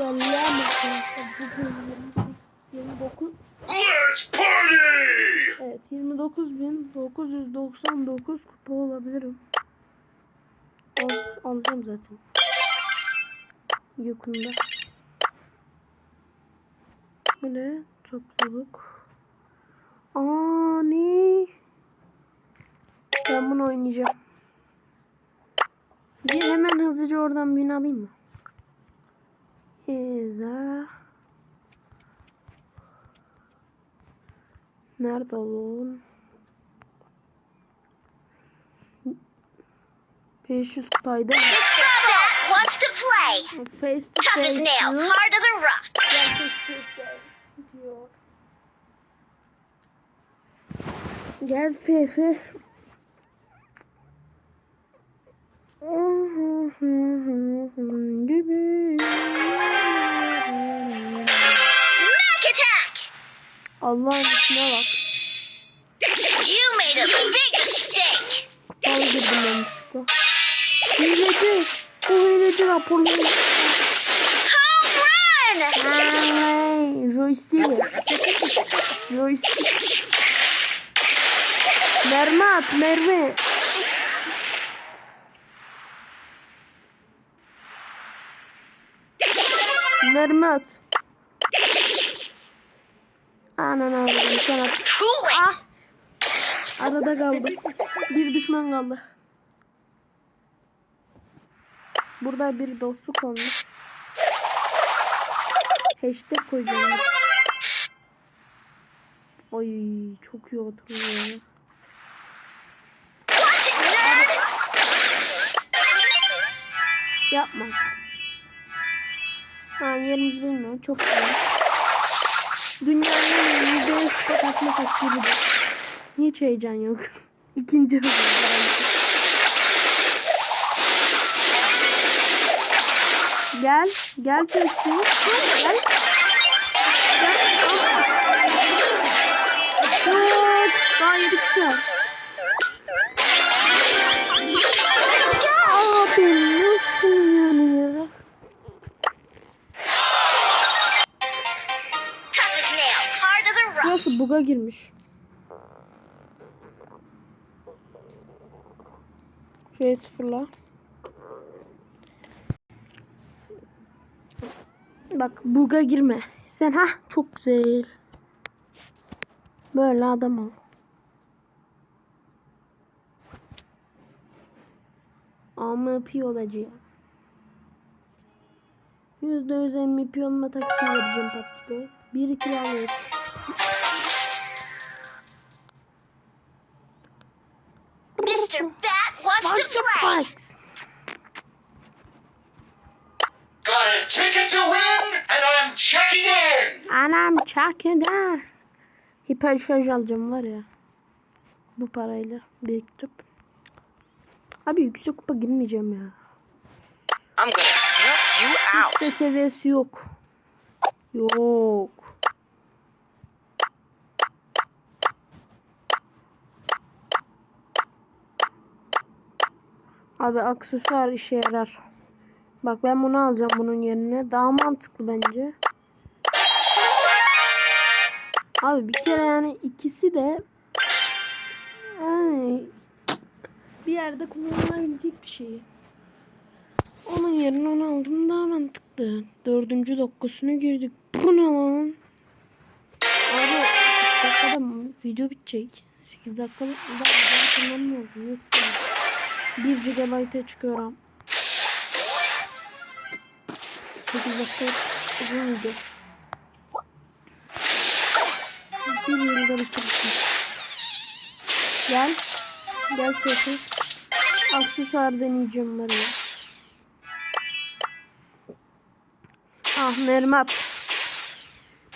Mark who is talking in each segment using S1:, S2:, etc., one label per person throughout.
S1: Selam arkadaşlar. Bugün 29
S2: Let's party!
S1: Evet 29.999 kupa olabilirim. Al, alacağım zaten. Yakında. Bu ne? Topluluk. Aa ne? Ben bunu oynayacağım. Bir hemen hızlıca oradan birini alayım mı? Eza. Nerede oğlum? 500 kupayda.
S3: Mr. Fat wants to play. Tough as nails, hard as a rock.
S1: Gel Fefe. Allah'ın içine bak.
S3: You made a big mistake.
S1: Kupalı girdim ben usta. Hileci. Bu hileci raporları.
S3: Home run!
S1: Joystick. Joystick. Mermi at, mermi. Mermi at. Anan avradım sen at. Ah! Arada kaldı. Bir düşman kaldı. Burada bir dostluk olmuş. Hashtag koyacağım. Ay çok iyi oturuyor. Yapma. Ha yerimizi bilmiyorum. Çok güzel. Dünyanın yüzde yüz kapatma takdiridir. Hiç heyecan yok. İkinci hızı. Gel. Gel Pepsi. Gel. Gel. Daha yedi kişi var. Buga girmiş. Şurayı sıfırla. Bak buga girme. Sen ha çok güzel. Böyle adam ol. MVP olacağım. Yüzde yüz MVP olma taktiği vereceğim PUBG'de. Bir iki alıyoruz. Fights.
S2: Got a ticket to win, and I'm checking in!
S1: Anam çakeder. Hiper şarj alacağım var ya. Bu parayla biriktirip. Abi yüksek kupa girmeyeceğim ya.
S3: I'm gonna snuff you out.
S1: İşte seviyesi yok. Yok. Abi aksesuar işe yarar. Bak ben bunu alacağım bunun yerine. Daha mantıklı bence. Abi bir kere yani ikisi de yani bir yerde kullanılabilecek bir şey. Onun yerine onu aldım daha mantıklı. Dördüncü dakikasına girdik. Bu ne lan? Abi 8 dakikada mı video bitecek? 8 dakikalık da video kullanmıyorum. Yoksa 1 GB'a çıkıyorum. 8 dakika uzun video. Bir yılda bitirdim. Gel. Gel sesi. Aksesuar deneyeceğim ya. Ah mermi at.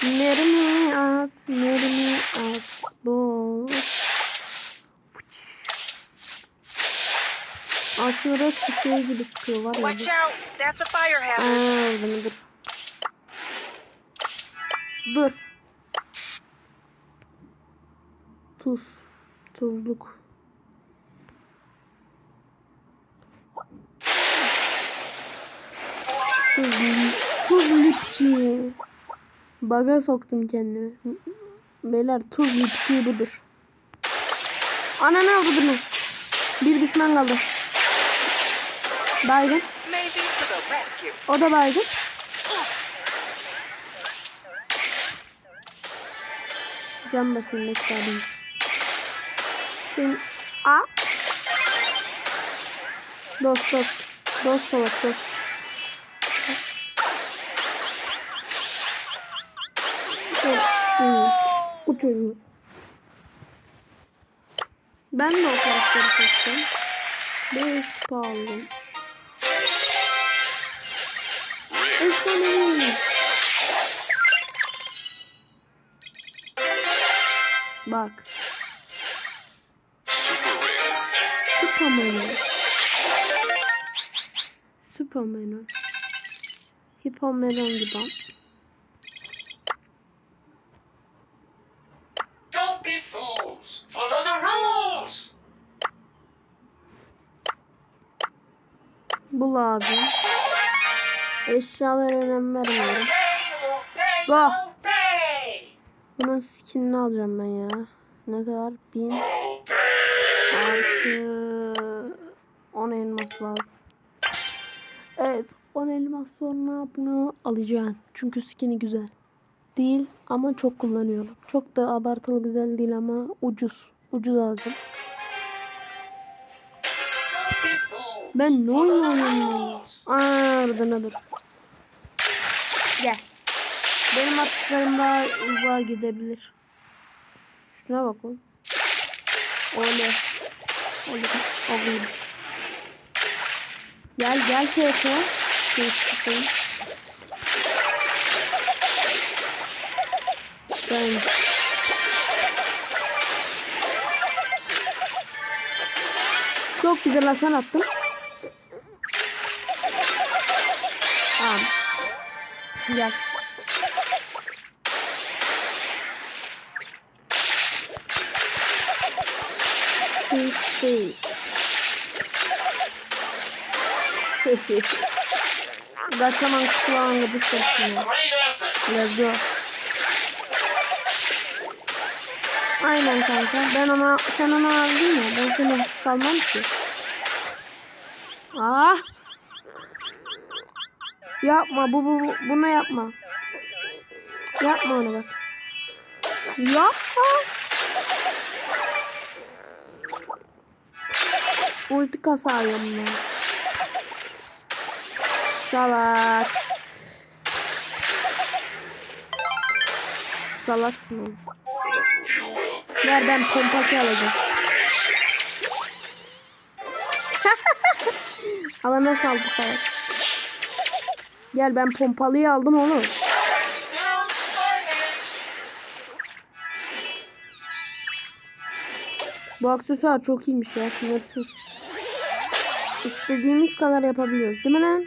S1: Mermi at. Mermi at. Bu. Aşure çıkıyor gibi sıkıyor var ya.
S3: Watch out, that's a fire
S1: Aa,
S3: hazard.
S1: bunu dur. Dur. Tuz. Tuzluk. Tuzluk. Tuz lipçi. Baga soktum kendimi. Beyler tuz lipçi budur. Ananı avradını. Bir düşman kaldı. Baygın. O da baygın. Can basın bekledim. Sen... A. Dost dost. Dost olarak dost. Çocuğu. Ben de o karakteri seçtim. Beş kupa aldım. Efsanevi. Bak. Superman. Superman. Hipomeron gibi.
S2: Don't be fools. Follow the rules.
S1: Bu lazım. Eşyalara önem vermiyorum. Go. Bunun skinini alacağım ben ya. Ne kadar? Bin artı 10 elmas var. Evet 10 elmas sonra bunu alacağım. Çünkü skini güzel. Değil ama çok kullanıyorum. Çok da abartılı güzel değil ama ucuz. Ucuz
S2: fools.
S1: Ben ne oynuyorum? Aa, oradan dur. Gel. Benim atışlarım daha uzağa gidebilir. Şuna bak oğlum. Oley. Oley. Oley. Gel gel KF. Geçtim. Ben. Çok güzel Hasan attım. Tamam. Gel. Kaçaman kulağına bir sesini. Let's go. Aynen kanka. Ben ona sen onu aldın ya. Ben seni salmam ki. Ah. Yapma bu, bu, bu bunu yapma. Yapma onu bak. Yapma. Ulti kasarıyorum ben. Salak. Salaksın oğlum. Ver ben pompaki alacağım. Alana saldı salak. Gel ben pompalıyı aldım oğlum. Bu aksesuar çok iyiymiş ya sınırsız. İstediğimiz kadar yapabiliyoruz değil mi lan?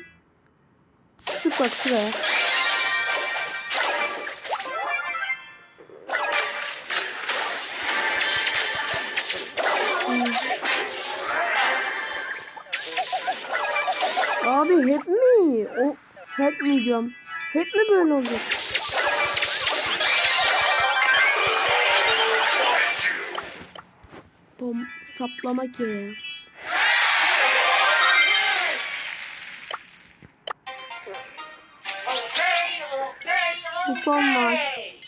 S1: Sık bak şuraya. Abi hep mi? O hep mi diyorum? Hep mi böyle olacak? Bom.
S2: Obey, obey,
S1: Bu son
S2: obey.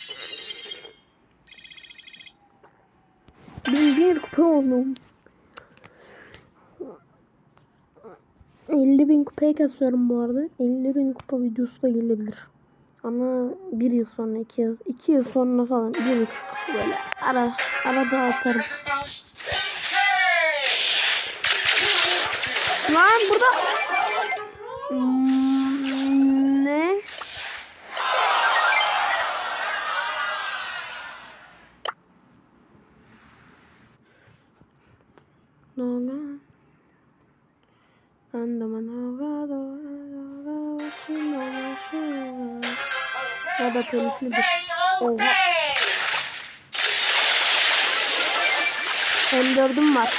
S1: Bin bir kupa oldum. 50 bin kupaya kasıyorum bu arada. 50 bin kupa videosu da gelebilir. Ama bir yıl sonra, iki yıl, iki yıl sonra falan, bir buçuk böyle ara, arada atarım. Lan burada Ya da telifli bir. Oha.
S2: Hem
S1: dördüm var.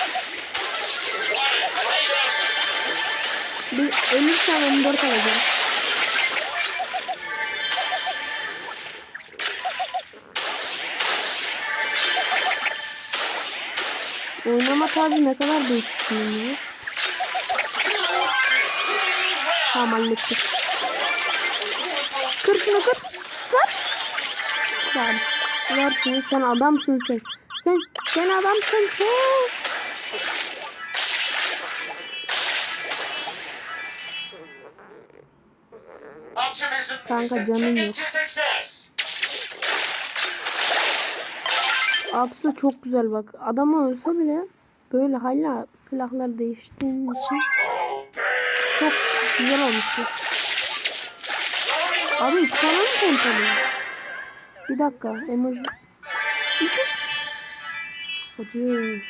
S1: Bir ölürsem 14 alacağım. Oynama tarzı ne kadar değişik ya. Tamam hallettik. Kır şunu kır. Ver şunu sen adamsın sen. Sen, sen adamsın sen. Kanka, canım yok. Apsı çok güzel bak. Adam ölse bile böyle hala silahlar değiştiğiniz için çok güzel olmuştur. Abi iki tane mi pompalı? Bir dakika emoji. İki. Acı.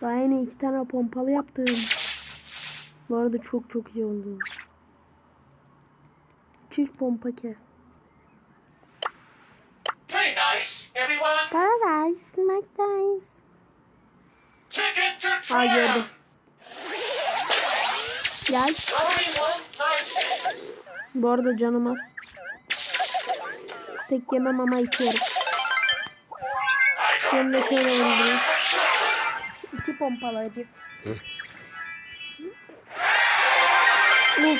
S1: Daha yeni iki tane pompalı yaptım. Bu arada çok çok iyi oldu. Çift pompa ke.
S2: Play nice, everyone.
S1: Paradise, Paradise.
S2: Ticket to.
S1: Gel. Bu arada canım az. Tek yemem ama içiyorum.
S2: I got
S1: Seninle şöyle
S2: show.
S1: İki pompalayıcı. Of,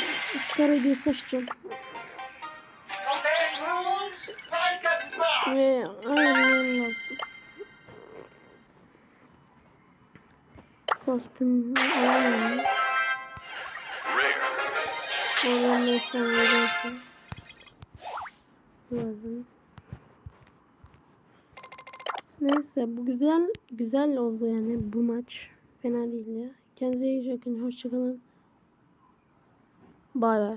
S1: karayı saçacağım.
S2: Obey rules like a boss.
S1: Ve aynen olsun. Kostüm alamıyorum. Oradan ne sanıyorsun? Lazım. Neyse bu güzel güzel oldu yani bu maç. Fena değildi. Kendinize iyi bakın. Hoşçakalın. Bay bay.